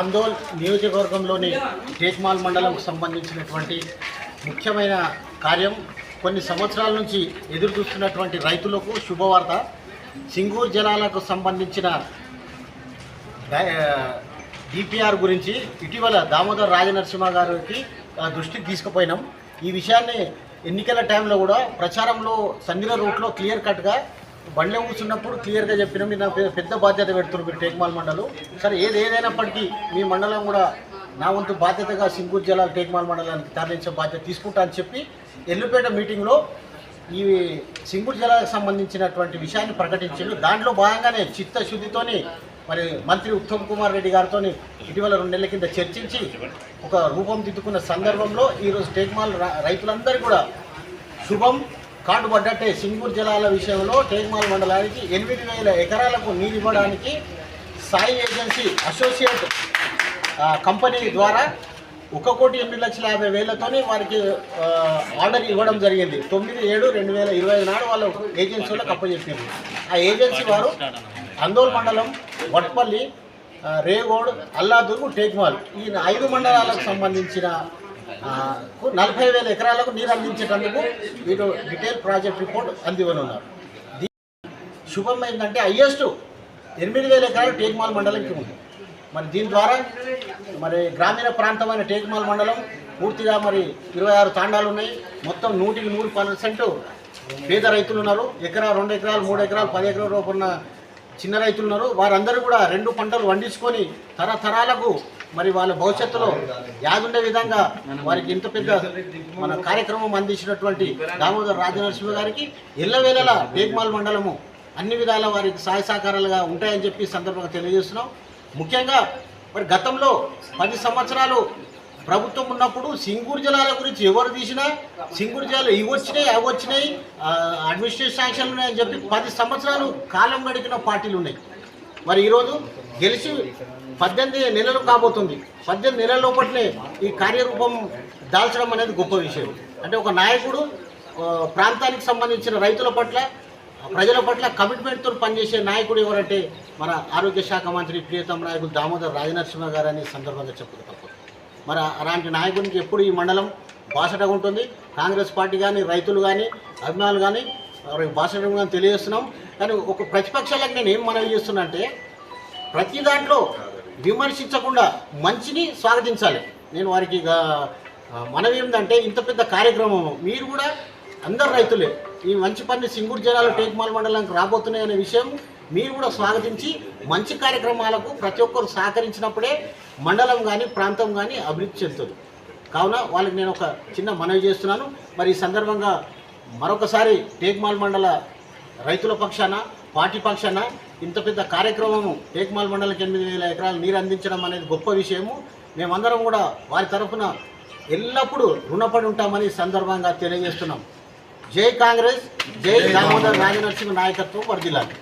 అందోల్ నియోజకవర్గంలోని టేక్మాల్ మండలంకు సంబంధించినటువంటి ముఖ్యమైన కార్యం కొన్ని సంవత్సరాల నుంచి ఎదురు చూస్తున్నటువంటి రైతులకు శుభవార్త. సింగూరు జలాలకు సంబంధించిన డిపిఆర్ గురించి ఇటీవల దామోదర్ రాజనరసింహ గారికి దృష్టికి తీసుకుపోయినాం. ఈ విషయాన్ని ఎన్నికల టైంలో కూడా ప్రచారంలో సంగిల రూట్లో క్లియర్ కట్గా బండ్లో కూర్చున్నప్పుడు క్లియర్గా చెప్పినాం మీరు నాకు పెద్ద బాధ్యత పెడుతున్నారు మీరు టేక్మాల్ మండలం. సరే ఏది ఏదైనప్పటికీ మీ మండలం కూడా నా వంతు బాధ్యతగా సింగూరు జిల్లా టేక్మాల్ మండలానికి తరలించే బాధ్యత తీసుకుంటా అని చెప్పి ఎల్లుపేట మీటింగ్లో ఈ సింగూరు జిల్లాకు సంబంధించినటువంటి విషయాన్ని ప్రకటించారు దాంట్లో భాగంగానే చిత్తశుద్ధితోని మరి మంత్రి ఉత్తమ్ కుమార్ రెడ్డి గారితో ఇటీవల రెండు నెలల కింద చర్చించి ఒక రూపం దిద్దుకున్న సందర్భంలో ఈరోజు టేక్మాల్ రైతులందరూ కూడా శుభం కార్డు పడ్డట్టే సింగూరు జలాల విషయంలో టేక్మాల్ మండలానికి ఎనిమిది వేల ఎకరాలకు నీరు ఇవ్వడానికి సాయి ఏజెన్సీ అసోసియేట్ కంపెనీ ద్వారా ఒక కోటి ఎనిమిది లక్షల యాభై వేలతోనే వారికి ఆర్డర్ ఇవ్వడం జరిగింది. తొమ్మిది ఏడు రెండు వేల ఇరవై ఐదు నాడు వాళ్ళు ఏజెన్సీలో కప్పచెప్పింది ఆ ఏజెన్సీ వారు అందోల్ మండలం వట్పల్లి రేగోడ్ అల్లాదుర్గు టేక్మాల్ ఈ ఐదు మండలాలకు సంబంధించిన నలభై వేల ఎకరాలకు నీరు అందించేటందుకు వీరు డీటెయిల్ ప్రాజెక్ట్ రిపోర్ట్ అందివ్వనున్నారు. దీ- శుభం ఏంటంటే హయ్యెస్ట్ ఎనిమిది వేల ఎకరాలు టేక్మాల్ మండలంకి ఉంది. మరి దీని ద్వారా మరి గ్రామీణ ప్రాంతమైన టేక్మాల్ మండలం పూర్తిగా మరి ఇరవై ఆరు తాండాలు ఉన్నాయి. మొత్తం నూటికి నూరు పర్సెంట్ పేద రైతులు ఉన్నారు. ఎకరా రెండు ఎకరాలు మూడు ఎకరాలు పది ఎకరాల రూపు ఉన్న చిన్న రైతులు ఉన్నారు. వారందరూ కూడా రెండు పంటలు వండించుకొని తరతరాలకు మరి వాళ్ళ భవిష్యత్తులో యాదుండే విధంగా వారికి ఇంత పెద్ద మన కార్యక్రమం అందించినటువంటి దామోదర్ రాజనరసింహ గారికి ఎల్లవేళలా బేగ్మాల్ మండలము అన్ని విధాల వారికి సహాయ సహకారాలుగా ఉంటాయని చెప్పి సందర్భంగా తెలియజేస్తున్నాం. ముఖ్యంగా మరి గతంలో పది సంవత్సరాలు ప్రభుత్వం ఉన్నప్పుడు సింగూరు జలాల గురించి ఎవరు తీసినా సింగూరు జలాలు ఇవి వచ్చినాయి అవి వచ్చినాయి అడ్మినిస్ట్రేషన్ శాంక్షన్లు ఉన్నాయని చెప్పి పది సంవత్సరాలు కాలం గడిపిన పార్టీలు ఉన్నాయి. మరి ఈరోజు గెలిచి పద్దెనిమిది నెలలు కాబోతుంది. పద్దెనిమిది నెలల లోపలనే ఈ కార్యరూపం దాల్చడం అనేది గొప్ప విషయం. అంటే ఒక నాయకుడు ప్రాంతానికి సంబంధించిన రైతుల పట్ల ప్రజల పట్ల కమిట్మెంట్తో పనిచేసే నాయకుడు ఎవరంటే మన ఆరోగ్య శాఖ మంత్రి ప్రియతమ నాయకుడు దామోదర్ రాజనరసింహ గారు అనే సందర్భంగా చెప్పదు తప్పదు. మరి అలాంటి నాయకునికి ఎప్పుడు ఈ మండలం బాసటగా ఉంటుంది. కాంగ్రెస్ పార్టీ కానీ రైతులు కానీ అభిమానులు కానీ వారికి బాసటగా కానీ తెలియజేస్తున్నాం. కానీ ఒక ప్రతిపక్షాలకు నేను ఏం మనవి చేస్తున్నా అంటే ప్రతి దాంట్లో విమర్శించకుండా మంచిని స్వాగతించాలి. నేను వారికి మనవి ఏంటంటే ఇంత పెద్ద కార్యక్రమం మీరు కూడా అందరు రైతులే. ఈ మంచి పని సింగూరు జిల్లాలో టేక్మాల్ మండలానికి రాబోతున్నాయి అనే విషయం మీరు కూడా స్వాగతించి మంచి కార్యక్రమాలకు ప్రతి ఒక్కరు సహకరించినప్పుడే మండలం కానీ ప్రాంతం కానీ అభివృద్ధి చెందుతుంది. కావున వాళ్ళకి నేను ఒక చిన్న మనవి చేస్తున్నాను. మరి ఈ సందర్భంగా మరొకసారి టేక్మాల్ మండల రైతుల పక్షాన పార్టీ పక్షాన ఇంత పెద్ద కార్యక్రమము టేక్మాల్ మండలకి ఎనిమిది వేల ఎకరాలు నీరు అందించడం అనేది గొప్ప విషయము. మేమందరం కూడా వారి తరఫున ఎల్లప్పుడూ రుణపడి ఉంటామని సందర్భంగా తెలియజేస్తున్నాం. జై కాంగ్రెస్ జై దామోదర్ రాజనరసింహ నాయకత్వం వర్దిల్లాలి